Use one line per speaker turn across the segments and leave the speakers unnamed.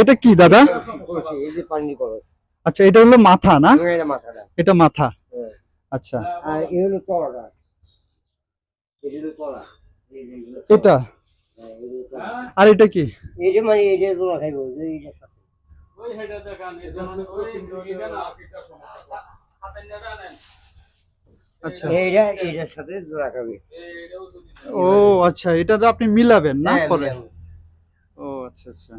এটা কি দাদা?
এই যে পানি কলস।
আচ্ছা এটা হলো মাথা না?
এটা মাথাটা।
এটা মাথা।
হ্যাঁ।
আচ্ছা।
আর এই হলো তলাটা। এই হলো তলা। এই যে এগুলো তলা।
এটা?
হ্যাঁ।
আর এটা কি?
এই যে মানে এই যে তোলা খাইবো এইটার সাথে।
আচ্ছা।
এইটা এইটার সাথে জোড়া খাবে।
ও আচ্ছা এটা তো আপনি মিলাবেন না?
হ্যাঁ,
পরে। ও আচ্ছা আচ্ছা।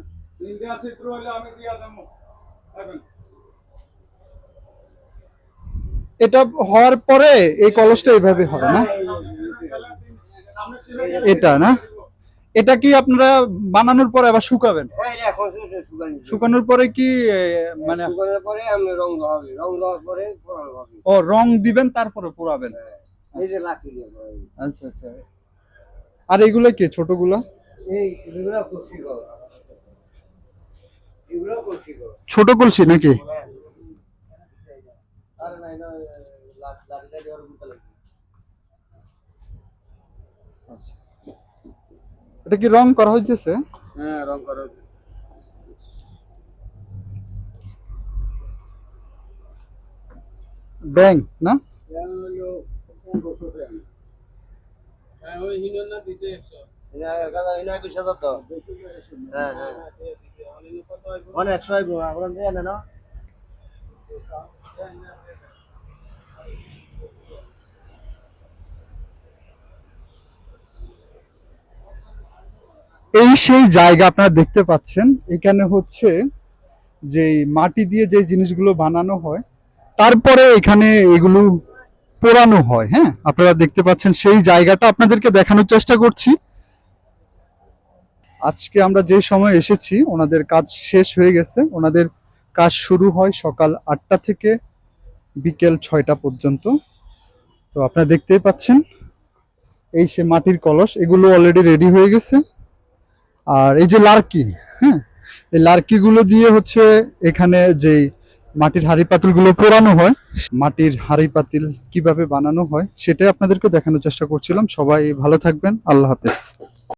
এটা হওয়ার পরে এই কলসটা এইভাবে হয় না? এটা না? এটা কি আপনারা বানানোর পরে আবার শুকাবেন?
হ্যাঁ।
শুকানোর পরে কি মানে
পরে আমি রং হবে। রং দেওয়ার পরে
ও রং দিবেন তারপরে পোড়াবেন?
এই যে লাঠি দিয়ে পোড়াবে।
আচ্ছা আচ্ছা। আর এগুলো কি ছোটগুলা? ছোট কলসি নাকি? আচ্ছা। এটা কি রং করা হচ্ছে
হ্যাঁ রং করা
না?
হ্যাঁ ওই হিন্দন না
এই সেই জায়গা আপনারা দেখতে পাচ্ছেন। এখানে হচ্ছে যে মাটি দিয়ে যে জিনিসগুলো বানানো হয়, তারপরে এখানে এগুলো পোড়ানো হয় হ্যাঁ? আপনারা দেখতে পাচ্ছেন সেই জায়গাটা। আপনাদেরকে দেখানোর চেষ্টা করছি। আজকে আমরা যে সময় এসেছি, ওনাদের কাজ শেষ হয়ে গেছে। ওনাদের কাজ শুরু হয় সকাল আটটা থেকে বিকেল ছয়টা পর্যন্ত। তো আপনারা দেখতেই পাচ্ছেন, এই সে মাটির কলস, এগুলো অলরেডি রেডি হয়ে গেছে। আর এই যে লার্কি হ্যাঁ এই লার্কি গুলো দিয়ে হচ্ছে এখানে যে মাটির হাড়ি পাতিলগুলো পোড়ানো হয়, মাটির হাড়ি পাতিল কীভাবে বানানো হয়, সেটাই আপনাদেরকে দেখানোর চেষ্টা করছিলাম। সবাই ভালো থাকবেন, আল্লাহ হাফেজ।